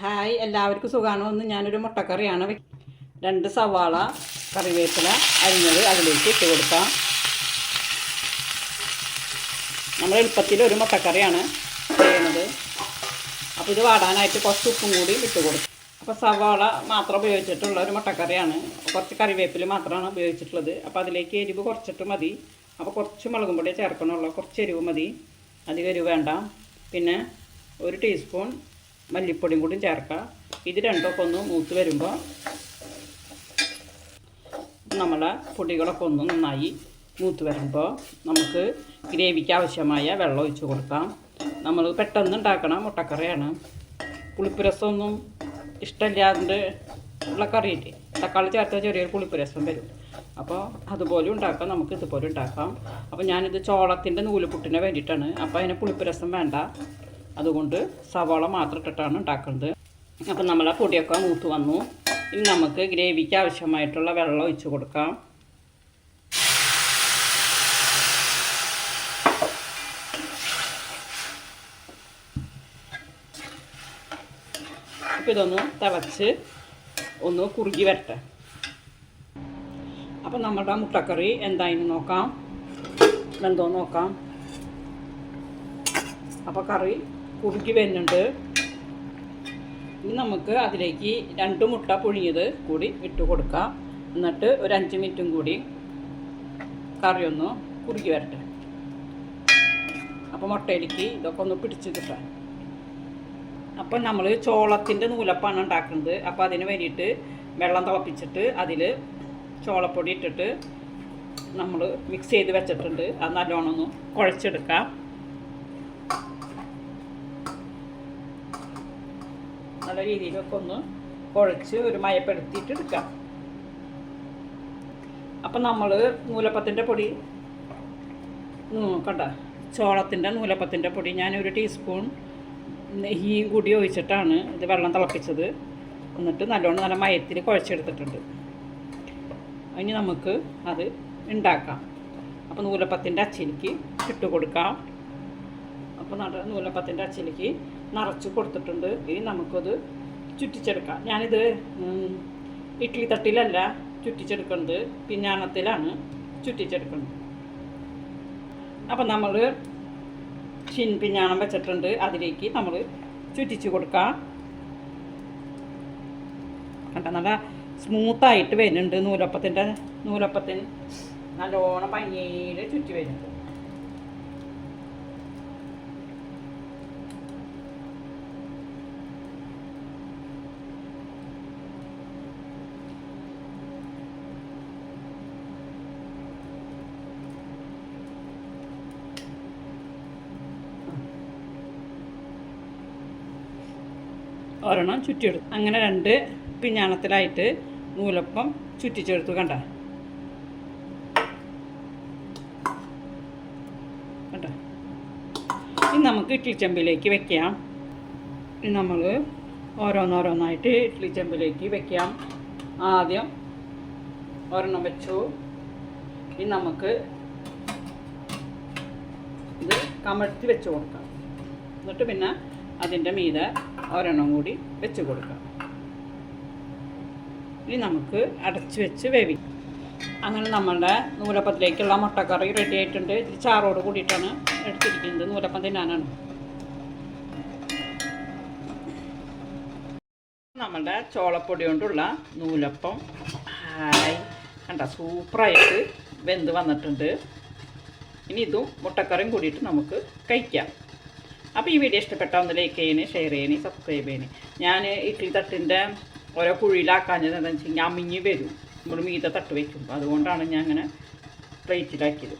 Hi എല്ലാവർക്കും സുഖമാണോ എന്ന് ഞാനൊരു മുട്ടക്കറിയാണ് രണ്ട് സവാള കറിവേപ്പില അരിഞ്ഞത് അതിലേക്ക് ഇട്ട് കൊടുക്കാം. നമ്മൾ എളുപ്പത്തിൽ ഒരു മുട്ടക്കറിയാണ് ചെയ്യുന്നത്. അപ്പോൾ ഇത് വാടാനായിട്ട് കുറച്ച് ഉപ്പും കൂടി ഇട്ട് കൊടുക്കും. അപ്പോൾ സവാള മാത്രം ഉപയോഗിച്ചിട്ടുള്ള ഒരു മുട്ടക്കറിയാണ്. കുറച്ച് കറിവേപ്പില മാത്രമാണ് ഉപയോഗിച്ചിട്ടുള്ളത്. അപ്പോൾ അതിലേക്ക് എരിവ് കുറച്ചിട്ട് മതി. അപ്പോൾ കുറച്ച് മുളകും പൊടി ചേർക്കണുള്ളൂ. കുറച്ച് എരിവ് മതി. അധികം എരിവ് വേണ്ട. പിന്നെ ഒരു ടീസ്പൂൺ മല്ലിപ്പൊടിയും കൂടി ചേർക്കാം ഇത് രണ്ടൊക്കെ ഒന്ന് മൂത്ത് വരുമ്പോൾ നമ്മളെ പൊടികളൊക്കെ ഒന്ന് നന്നായി മൂത്ത് വരുമ്പോൾ നമുക്ക് ഗ്രേവിക്ക് ആവശ്യമായ വെള്ളം ഒഴിച്ച് കൊടുക്കാം. നമ്മൾ പെട്ടെന്ന് ഉണ്ടാക്കണ മുട്ടക്കറിയാണ്. പുളിപ്പ് രസമൊന്നും ഇഷ്ടമില്ലാതെ ഉള്ള കറിയില്ലേ തക്കാളി ചേർത്ത ചെറിയൊരു പുളിപ്പ് രസം വരും. അപ്പോൾ അതുപോലെ ഉണ്ടാക്കാം. നമുക്ക് ഇതുപോലെ ഉണ്ടാക്കാം. അപ്പോൾ ഞാനിത് ചോളത്തിന്റെ നൂലുപുട്ടിന് വേണ്ടിയിട്ടാണ്. അപ്പോൾ അതിന് പുളിപ്പ് രസം വേണ്ട. അതുകൊണ്ട് സവാള മാത്രം ഇട്ടിട്ടാണ് ഉണ്ടാക്കുന്നത്. അപ്പം നമ്മളെ പൊടിയൊക്കെ മൂത്ത് വന്നു. ഇനി നമുക്ക് ഗ്രേവിക്ക് ആവശ്യമായിട്ടുള്ള വെള്ളം ഒഴിച്ചു കൊടുക്കാം. അപ്പം ഇതൊന്ന് തിളച്ച് ഒന്ന് കുറുകി വരട്ടെ. അപ്പം നമ്മുടെ മുട്ടക്കറി എന്തായാലും നോക്കാം. എന്തോ നോക്കാം. അപ്പോൾ കറി കുറുക്കി വരുന്നുണ്ട്. ഇനി നമുക്ക് അതിലേക്ക് രണ്ട് മുട്ട പുഴുങ്ങിയത് കൂടി ഇട്ട് കൊടുക്കാം. എന്നിട്ട് ഒരു അഞ്ച് മിനിറ്റും കൂടി കറി ഒന്ന് കുറുക്കി വരട്ടെ. അപ്പോൾ മുട്ടയിലേക്ക് ഇതൊക്കെ ഒന്ന് പിടിച്ച് കിട്ടാം. അപ്പം നമ്മൾ ചോളത്തിന്റെ നൂലപ്പാണ് ഉണ്ടാക്കുന്നത്. അപ്പോൾ അതിന് വേണ്ടിയിട്ട് വെള്ളം തിളപ്പിച്ചിട്ട് അതിൽ ചോളപ്പൊടി ഇട്ടിട്ട് നമ്മൾ മിക്സ് ചെയ്ത് വെച്ചിട്ടുണ്ട്. അത് നല്ലോണം ഒന്ന് കുഴച്ചെടുക്കാം. നല്ല രീതിയിലൊക്കെ ഒന്ന് കുഴച്ച് ഒരു മയപ്പെടുത്തിയിട്ട് എടുക്കാം. അപ്പം നമ്മൾ നൂലപ്പത്തിന്റെ പൊടി കണ്ട? ചോളത്തിന്റെ നൂലപ്പത്തിന്റെ പൊടി ഞാൻ ഒരു ടീസ്പൂൺ നെയ്യും കൂടി ഒഴിച്ചിട്ടാണ് ഇത് വെള്ളം തിളപ്പിച്ചത്. എന്നിട്ട് നല്ലോണം നല്ല മയത്തിൽ കുഴച്ചെടുത്തിട്ടുണ്ട്. ഇനി നമുക്ക് അത് ഉണ്ടാക്കാം. അപ്പോൾ നൂലപ്പത്തിന്റെ അച്ചിലേക്ക് ഇട്ട് കൊടുക്കാം. നട നൂലപ്പത്തിന്റെ അച്ചിലേക്ക് നിറച്ച് കൊടുത്തിട്ടുണ്ട്. ഇനി നമുക്കത് ചുറ്റിച്ചെടുക്കാം. ഞാനിത് ഇഡ്ലി തട്ടിലല്ല ചുറ്റിച്ചെടുക്കുന്നത്. പിഞ്ഞാണത്തിലാണ് ചുറ്റിച്ചെടുക്കുന്നത്. അപ്പം നമ്മൾ ഷിൻ പിഞ്ഞാണം വെച്ചിട്ടുണ്ട്. അതിലേക്ക് നമ്മൾ ചുറ്റിച്ച് കൊടുക്കാം. കണ്ട? നല്ല സ്മൂത്തായിട്ട് വരുന്നുണ്ട് നൂലപ്പത്തിന്റെ നൂലപ്പത്തിന് നല്ലോണം ഭംഗിയിൽ ചുറ്റി വരുന്നുണ്ട്. ഒരെണ്ണം ചുറ്റിയെടുത്തു. അങ്ങനെ രണ്ട് പിഞ്ഞാണത്തിലായിട്ട് നൂലപ്പം ചുറ്റിച്ചെടുത്തു കണ്ട? കണ്ട? ഇനി നമുക്ക് ഇഡ്ഡലി ചെമ്പിലേക്ക് വെക്കാം. ഇനി നമ്മൾ ഓരോന്നോരോന്നായിട്ട് ഇഡ്ഡലി ചെമ്പിലേക്ക് വെക്കാം. ആദ്യം ഒരെണ്ണം വെച്ചു. ഇനി നമുക്ക് ഇത് കമഴ്ത്തി വെച്ച് കൊടുക്കാം. എന്നിട്ട് പിന്നെ അതിന്റെ മീതെ ഒരെണ്ണം കൂടി വെച്ച് കൊടുക്കാം. ഇനി നമുക്ക് അടച്ച് വെച്ച് വേവി. അങ്ങനെ നമ്മളുടെ നൂലപ്പത്തിലേക്കുള്ള മുട്ടക്കറി റെഡി ആയിട്ടുണ്ട്. ഇത് ചാറോട് കൂടിയിട്ടാണ് എടുത്തിരിക്കുന്നത്. നൂലപ്പം തിന്നാനാണ്. നമ്മളുടെ ചോളപ്പൊടി കൊണ്ടുള്ള നൂലപ്പം. ഹായ്. കണ്ട സൂപ്പറായിട്ട് വെന്ത് വന്നിട്ടുണ്ട്. ഇനി ഇതും മുട്ടക്കറിയും കൂടിയിട്ട് നമുക്ക് കഴിക്കാം. അപ്പോൾ ഈ വീഡിയോ ഇഷ്ടപ്പെട്ട ഒന്ന് ലൈക്ക് ചെയ്യണേ ഷെയർ ചെയ്യണേ സബ്സ്ക്രൈബ് ചെയ്യണേ. ഞാൻ ഇഡ്ഡലി തട്ടിന്റെ ഓരോ കുഴിയിലാക്കാഞ്ഞത് എന്താണെന്ന് വെച്ച് കഴിഞ്ഞാൽ അമിഞ്ഞ് വരും. നമ്മൾ മീത തട്ട് വയ്ക്കും അതുകൊണ്ടാണ് ഞാൻ അങ്ങനെ പ്ലേറ്റിലാക്കിയത്